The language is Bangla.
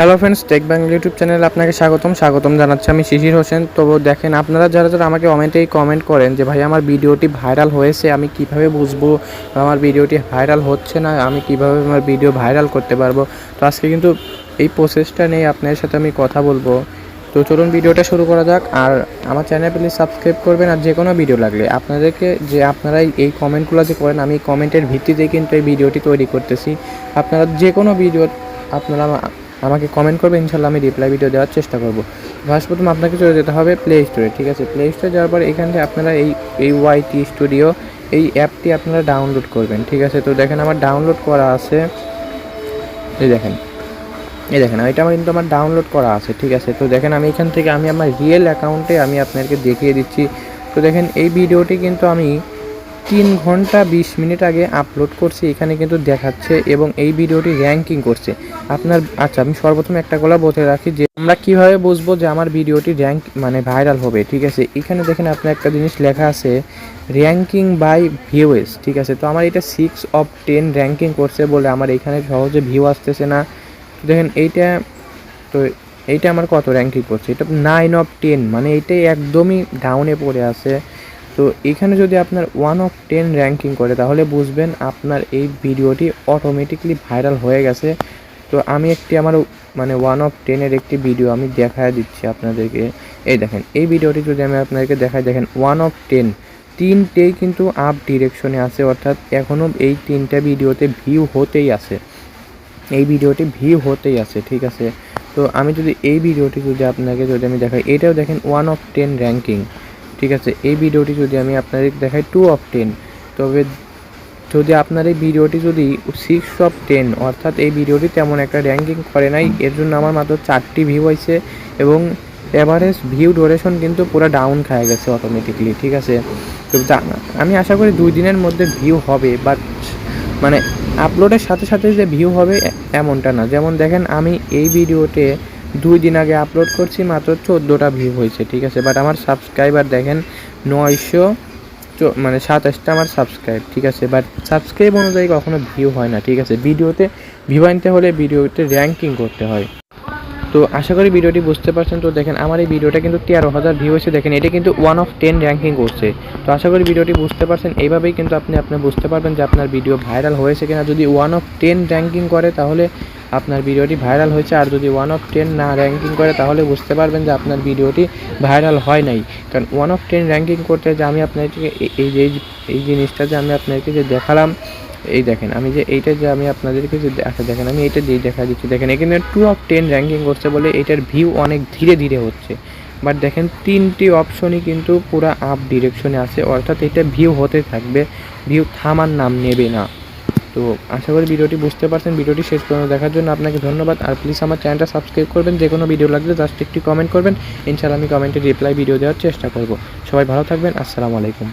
Hello friends tech Bangla YouTube চ্যানেলে আপনাকে স্বাগতম। স্বাগতম জানাচ্ছি আমি শিশির হোসেন। তো দেখেন, আপনারা যারা যারা আমাকে কমেন্টেই কমেন্ট করেন যে, ভাই, আমার ভিডিওটি ভাইরাল হয়েছে, আমি কীভাবে বুঝব? আমার ভিডিওটি ভাইরাল হচ্ছে না, আমি কীভাবে আমার ভিডিও ভাইরাল করতে পারব? তো আজকে কিন্তু এই প্রসেসটা নিয়ে আপনাদের সাথে আমি কথা বলব। তো চলুন ভিডিওটা শুরু করা যাক। আর আমার চ্যানেল প্লিজ সাবস্ক্রাইব করবেন আর যে কোনো ভিডিও লাগলে। আপনাদেরকে যে আপনারা এই কমেন্টগুলো যে করেন, আমি কমেন্টের ভিত্তিতেই কিন্তু এই ভিডিওটি তৈরি করতেছি। আপনারা যে কোনো ভিডিও আপনারা আমাকে কমেন্ট করবে, ইনশাল্লাহ আমি রিপ্লাই ভিডিও দেওয়ার চেষ্টা করব। ফার্স্ট প্রথম আপনাকে চলে যেতে হবে প্লে স্টোরে ঠিক আছে? প্লে স্টোরে যাওয়ার পর এখান থেকে আপনারা এই এই ওয়াইটি স্টুডিও এই অ্যাপটি আপনারা ডাউনলোড করবেন, ঠিক আছে? তো দেখেন আমার ডাউনলোড করা আছে। এই দেখেন এই দেখেন, এটা আমার কিন্তু আমার ডাউনলোড করা আছে, ঠিক আছে? তো দেখেন আমি এখান থেকে আমি আমার রিয়েল অ্যাকাউন্টে আমি আপনাদেরকে দেখিয়ে দিচ্ছি। তো দেখেন এই ভিডিওটি কিন্তু আমি তিন ঘণ্টা বিশ মিনিট আগে আপলোড করছি, এখানে কিন্তু দেখাচ্ছে এবং এই ভিডিওটি র্যাঙ্কিং করছে। আপনার আচ্ছা আমি সর্বপ্রথম একটা গলা বলতে রাখি যে, আমরা কীভাবে বুঝব যে আমার ভিডিওটি র্যাঙ্ক মানে ভাইরাল হবে, ঠিক আছে? এখানে দেখেন আপনার একটা জিনিস লেখা আছে র্যাঙ্কিং বাই ভিউএস ঠিক আছে? তো আমার এটা সিক্স অফ টেন র্যাঙ্কিং করছে বলে আমার এখানে সহজে ভিউ আসতেছে না। দেখেন এইটা, তো এইটা আমার কত র্যাঙ্কিং করছে? এটা নাইন অফ টেন মানে এইটাই একদমই ডাউনে পড়ে আছে। তো এখানে যদি আপনার ওয়ান অফ টেন র্যাঙ্কিং করে, তাহলে বুঝবেন আপনার এই ভিডিওটি অটোমেটিকলি ভাইরাল হয়ে গেছে। তো আমি একটি আমার মানে ওয়ান অফ টেনের একটি ভিডিও আমি দেখায় দিচ্ছি আপনাদেরকে। এই দেখেন, এই ভিডিওটি যদি আমি আপনাদেরকে দেখাই, দেখেন ওয়ান অফ টেন তিনটেই কিন্তু আপ ডিরেকশনে আছে, অর্থাৎ এখনও এই তিনটা ভিডিওতে ভিউ হতেই আছে। এই ভিডিওটি ভিউ হতেই আছে, ঠিক আছে? তো আমি যদি এই ভিডিওটি যদি আপনাকে যদি আমি দেখাই, এটাও দেখেন ওয়ান অফ টেন র্যাঙ্কিং ঠিক আছে? এই ভিডিওটি যদি আমি আপনাদের দেখাই টু অফ টেন তবে যদি আপনার এই ভিডিওটি যদি সিক্স অফ টেন অর্থাৎ এই ভিডিওটি তেমন একটা র্যাঙ্কিং করে নাই, এর জন্য আমার মাত্র চারটি ভিউ হয়েছে এবং এভারেজ ভিউ ডোরেশন কিন্তু পুরো ডাউন খায় গেছে অটোমেটিকলি ঠিক আছে? তো আমি আশা করি দুই দিনের মধ্যে ভিউ হবে বাট মানে আপলোডের সাথে সাথে যে ভিউ হবে এমনটা না। যেমন দেখেন, আমি এই ভিডিওতে দুই দিন আগে আপলোড করছি, মাত্র চোদ্দোটা ভিউ হয়েছে, ঠিক আছে? বাট আমার সাবস্ক্রাইবার দেখেন, নয়শো মানে সাতাশটা আমার সাবস্ক্রাইব ঠিক আছে? বাট সাবস্ক্রাইব অনুযায়ী কখনো ভিউ হয় না, ঠিক আছে? ভিডিওতে ভিউ আনতে হলে ভিডিওতে র্যাঙ্কিং করতে হয়। তো আশা করি ভিডিওটি বুঝতে পারছেন। তো দেখেন, আমার এই ভিডিওটা কিন্তু তেরো হাজার ভিউ হয়েছে। দেখেন, এটা কিন্তু ওয়ান অফ টেন র্যাঙ্কিং করছে। তো আশা করি ভিডিওটি বুঝতে পারছেন। এইভাবেই কিন্তু আপনি আপনি বুঝতে পারবেন যে আপনার ভিডিও ভাইরাল হয়েছে কিনা। যদি ওয়ান অফ টেন র্যাঙ্কিং করে, তাহলে আপনার ভিডিওটি ভাইরাল হয়েছে আর যদি ওয়ান অফ টেন না র্যাঙ্কিং করে, তাহলে বুঝতে পারবেন যে আপনার ভিডিওটি ভাইরাল হয় নাই। কারণ ওয়ান অফ টেন র্যাঙ্কিং করতে যে আমি আপনাকে এই- যে, এই জিনিসটা যে আমি আপনাকে যে দেখালাম, এই দেখেন, আমি যে এইটা যে আমি আপনাদেরকে যে দেখা দেখেন, আমি এইটা দিয়ে দেখা দিচ্ছি। দেখেন, এখানে টু অফ টেন র্যাঙ্কিং করছে বলে এটার ভিউ অনেক ধীরে ধীরে হচ্ছে। বাট দেখেন, তিনটি অপশনই কিন্তু পুরো আপ ডিরেকশনে আছে, অর্থাৎ এটা ভিউ হতে থাকবে ভিউ থামার নাম নেবে না। তো আশা করি ভিডিওটি বুঝতে পারছেন। ভিডিওটি শেষ পর্যন্ত দেখার জন্য আপনাকে ধন্যবাদ। আর প্লিজ আমার চ্যানেলটা সাবস্ক্রাইব করবেন। যে কোনো ভিডিও লাগলে জাস্ট একটি কমেন্ট করবেন। ইনশাআল্লাহ আমি কমেন্টে রিপ্লাই ভিডিও দেওয়ার চেষ্টা করব। সবাই ভালো থাকবেন। আসসালামু আলাইকুম।